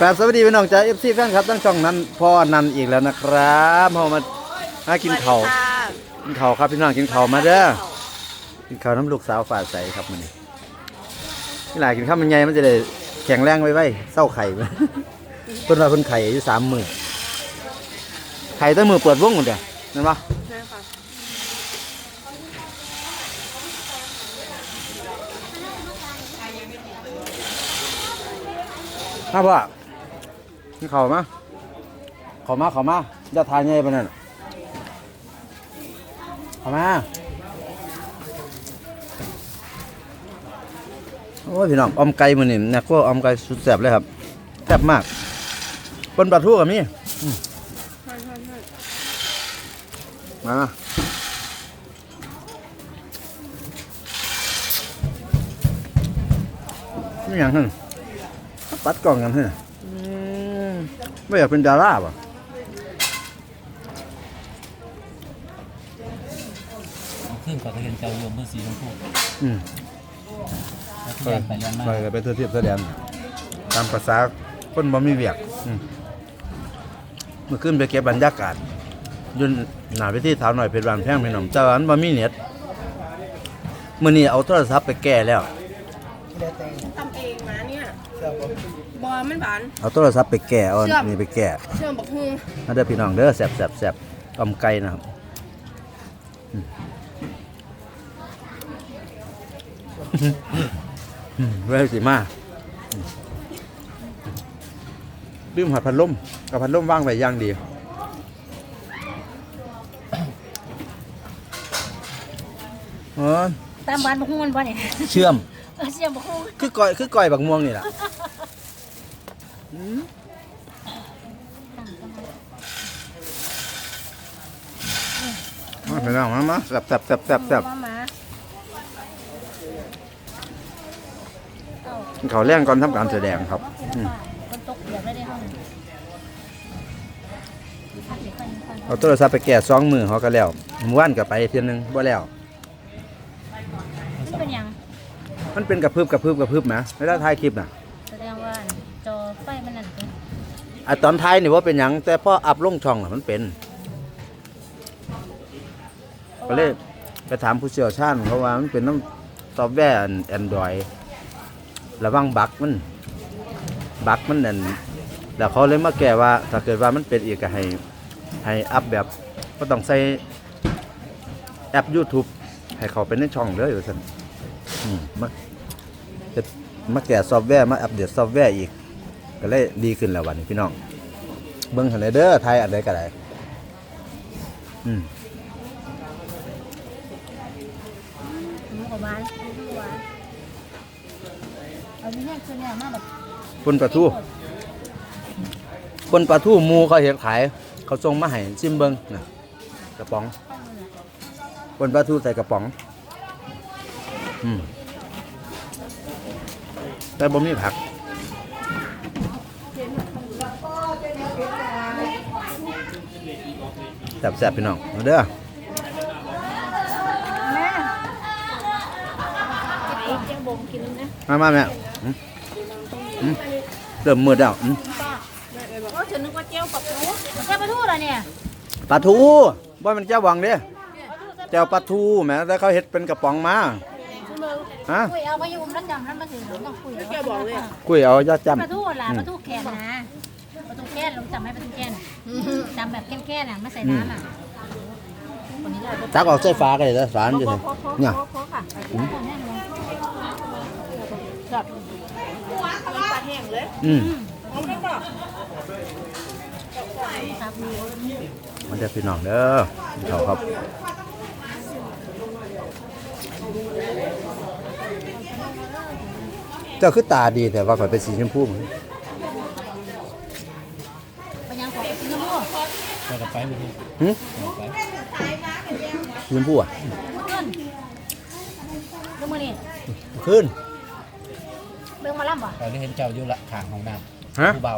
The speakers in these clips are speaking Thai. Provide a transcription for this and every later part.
ครับสวัสดีพี่น้องจ้าเอฟซีแฟนครับทั้งช่องนั้นพ่อนันอีกแล้วนะครับเรามาหากินข้าวกินข้าวครับพี่น้องกินข้าวมาเด้อกินข้าวน้ำลูกสาวฝาดใสครับมันนี่นี่หลายกินข้าวมันใหญ่มันจะได้แข็งแรงไว้ไว้เศร้าไข่ เพิ่นว่าเพิ่นไข่อยู่สามมือไข่ตั้งมือเปิดวงหมดเดียวนั่นปะใช่ค่ะครับพ่อ กินข้ามาเข้ามาเข้ามาจะทานใหญ่ปะนั่นข้ามาโอ้ยพี่น้องอมไก่มันนี่นะก็อมไก่สุดแซ่บเลยครับแซ่บมากปนปลาทูกับมี่มาไม่อย่างนั้นปัดกล่องกันเฮ้ย ไม่อยากเป็นดาราป่ะขึ้นก่อนจะเห็นเจ้าโยมเมื่อสีชมพูอืมแล้วที่แยกไปเรียนมาไปกันไปเทือเทียบแสดงตามภาษาคนบ่มีเวียกอืมเมื่อขึ้นไปเก็บบรรยากาศอยืนหนาไปที่เท้าหน่อยเพชรบานแพงพี่น้องแต่ว่ามันบ่มีเน็ตมื้อนี้เอาโทรศัพท์ไปแก้แล้ว ทำเองมาเนี่ยบ อมันบาน เอาโทรศัพท์ไปแก้เอาเชื่อม นี่ไปแก้เชื่อมบักฮุงมาเด้อพี่น้องเด้อแซ่บแซ่บแซ่บออมไก่นะครับอืมอืมเว้ยสิมาอืมลืมหัดพัดลมกับพัดลมว่างไว้อย่างดีเออตามบ้านบกฮุ้งมันบ่เนี่ยเชื่อมเออเสียงบกฮุ้งคือก้อยคือก้อยบักม่วงนี่แหละอื มมาพี่น้องมามาแซ่บแซ่บแซ่บแซ่บแซ่บมามาเขาแรงก่อนทำการแสดงครับอืมคนตกเดือดไม่ได้ห้องเอาโทรศัพท์ไปแก่สองมือเขาก็แล้วเมื่อวานก็ไปเทียนหนึงบ่แล้วนี่เป็นหยังมันเป็นกระพืบกระพืบกระพืบนะเวลาถ่ายคลิปน่ะ อะตอนท้ายนี่ว่าเป็นหยังแต่พออัพลงช่องน่ะมันเป็น ก็เลยไปถามผู้เชี่ยวชาญเขาว่ามันเป็นน้ำซอฟต์แวร์แอนดรอยระวังบั๊กมัน บั๊กมันนั่นแล้วเขาเลยมาแก้ว่า ถ้าเกิดว่ามันเป็นอีกก็ให้ให้อัพแบบก็ต้องใส่แอป YouTube ให้เขาเป็นในช่องเลยว่าซั่นอืมมาจะมาแก้ซอฟต์แวร์มาอัปเดตซอฟต์แวร์อีก ก็เลยดีขึ้นแล้ววันนี้พี่น้อง เบิ่งหันเด้อไทยอันใดก็ได้อืมหมูกับบ้านเอาที่แห้งคือเนี่ยมาแบบปนปลาทูปนปลาทูหมูเขาเห็นขาย เขาส่งมาให้ชิมเบิงนะกระป๋องปนปลาทูใส่กระป๋อง อืมแต่บ่มีผัก แซ่บๆพี่น้องมาเด้อแม่กินเจียงบงกินนะมามาแม่อืมอืมเริ่มมืดแล้วอืมโอ้ฉันนึกว่าเจียวปักทูเจียวปลาทูเหรอเนี่ยปลาทูบ่มันเจ้าหวังเด้เจ้าปลาทูแหมแต่เขาเฮ็ดเป็นกระป๋องมาฮะคุยเอาไปอยู่นั่นจำนั่นมาถึงต้องคุยแกบอกเลยกุยเอายอดจปลาทูล่ะปลาทูแคนนะปลาทู แคนลองจำไหมปลาทูแคนจำแบบแค่ๆน่ะไม่ใส่น้ำอะคนนี้ได้ำตักออกใส่ฟ้าก็ได้แล้วฝามันอยู่นี่เนี่ยโค้ค่ะอืมแบบปลาแห้งเลยอืมเอาได้ป่ะครับมันจะพี่น้องเด้อเขาครับเจ้าคือตาดีแต่ว่าข่อยเป็นสีชมพูเหมือน ไปยังขอกินน้ำมูก ไป กับไปมื่อกี้หึไปสีชมพูอะเรื่องมือนี่ขึ้นเรื่องมาล่ำป่ะไปได้เห็นเจ้าอยู่ละขางของน้ำฮะผู้เบา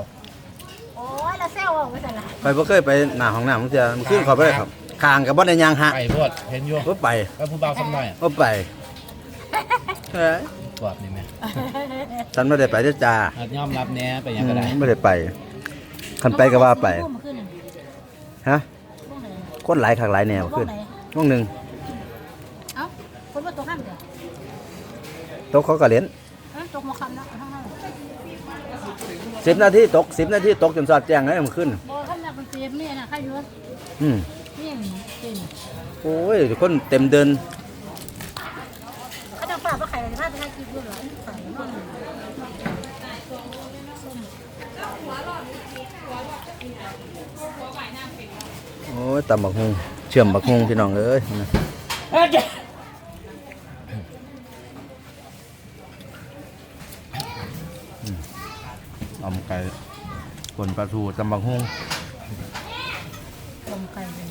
โอ้ยละเซลออกไปแต่ละข่อยบ่เคยไปหน้าห้องน้ำมันจะมันขึ้นขาไปเลยครับคางกับบ่ได้ยางฮะไปพวดเห็นอยู่บ่ไปก็ผู้เบาสักหน่อยบ่ไปเฮ้ยปวดนี่ไหมฉันไม่ได้ไปเด้อจ้าอาจยอมรับแน่ไปยังก็ได้ไม่ได้ไปคันไปก็ว่าไป ฮะร่วมไหนคนหลายคักหลายแนวร่วขึ้มนไหนวงหนึ่งเอ้าคนว่าตกข้ามเดี๋ยวโต๊ะเขาก็เล่นเอ้าตกมาคำนะทั้งนั้นสิบนาทีตกสิบนาทีตกจนสอดแจ้งเลยมันขึ้นบอข้ามจากเป็นเสียมนี่นะใครอยู่วะอืมนี่จริงโอ้ยคนเต็มเดินเขาจะฝากว่าไข่อะไรพลาดไปให้กินด้วยเหรอไข่พวกนี้ โอ้ ยตำบักฮงเชื่อมบักฮงพี่น้องเอ้ยอืมออมไก่ผลปลาทูตำบักฮงต้มไก่เลย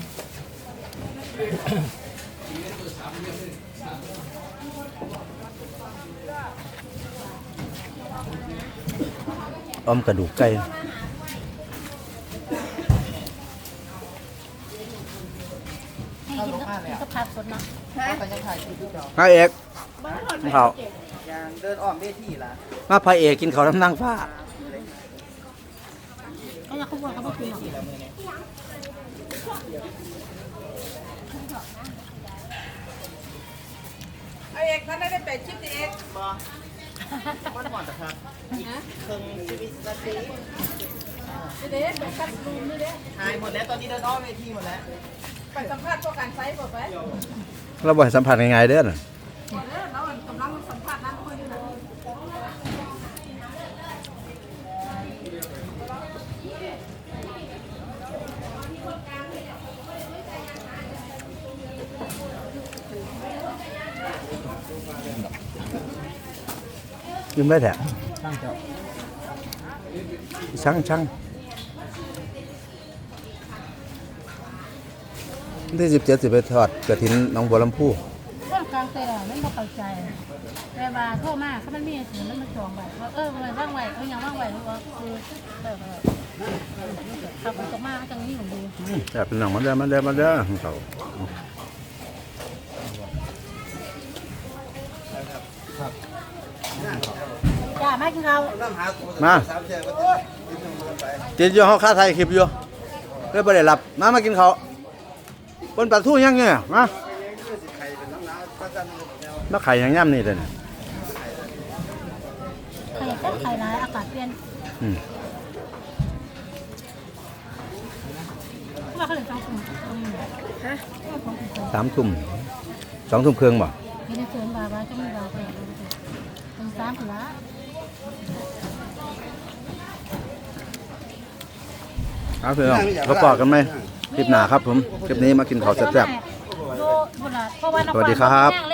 ออมกระดูกไก่ ให้กินก็ กินก็ผัดสดเนาะพระเอกเขาอย่างเดินอ้อมเวทีล่ะมาพระเอกกินเขาวน้ำนางฟ้าก็อยากเขาบอกเขาบอกกินหรอกเอาเอกท่านได้ไปชิปเอกวันก่อนแต่ครับอีกครึ่งชีวิตนาทีเด็กไปคัดรูมนี่เด้หายหมดแล้วตอนนี้เดินอ้อมเวทีหมดแล้ว ไปสัมภาษณ์พวกการไซส์บ่ไปเราบ่ให้สัมผัสง่ายๆเด้อน่ะเรากำลังสัมภาษณ์นั่นคนอยู่นะยิ้มได้แท้ตั้งเจ้าช่างช่าง วันที่สิบเจ็ดสิบไปทอดกระถินหน้องบัวลำพูเรื่องกลางเตะไม่ต้องเข้าใจ แต่ว่าโทษมากเขามันมีสิ่งมันมาจองไว้ว่าเออมันว่างไว้เออยังว่างไว้หรือว่าคือเออขับรถมาจังนี้ผมดูแต่เป็นหนังมันเด้อมันเด้อมันเด้อของเขาจ้าไม่กินข้าวน้ำหาตัวมาสามเดือนก็โอ้ยกินนมไปจินอยู่เฮาค่าไทยคลิปอยู่เลยบ่ได้รับมามากินข้าว บนปลาทูยังเนี่ยมาไข่เป็นน้ำหนาประจันแนวมาไข่ยังย่ำนี่เลยน่ะไข่แค่ไข่ร้ายอากาศเปลี่ยนอืมว่าเขาเลยต้องคุมฮะสามทุ่มสองทุ่มครึ่งบ่มีในเชิงบาบาจะมีบาไปตรงสามผือเอาพี่น้องเขาปอกกันไหมค ลิปหน้าครับผมคลิปนี้มากินข้าวแซ่บๆดูบุญละเพราะว่าสวัสดีครับย่างเลย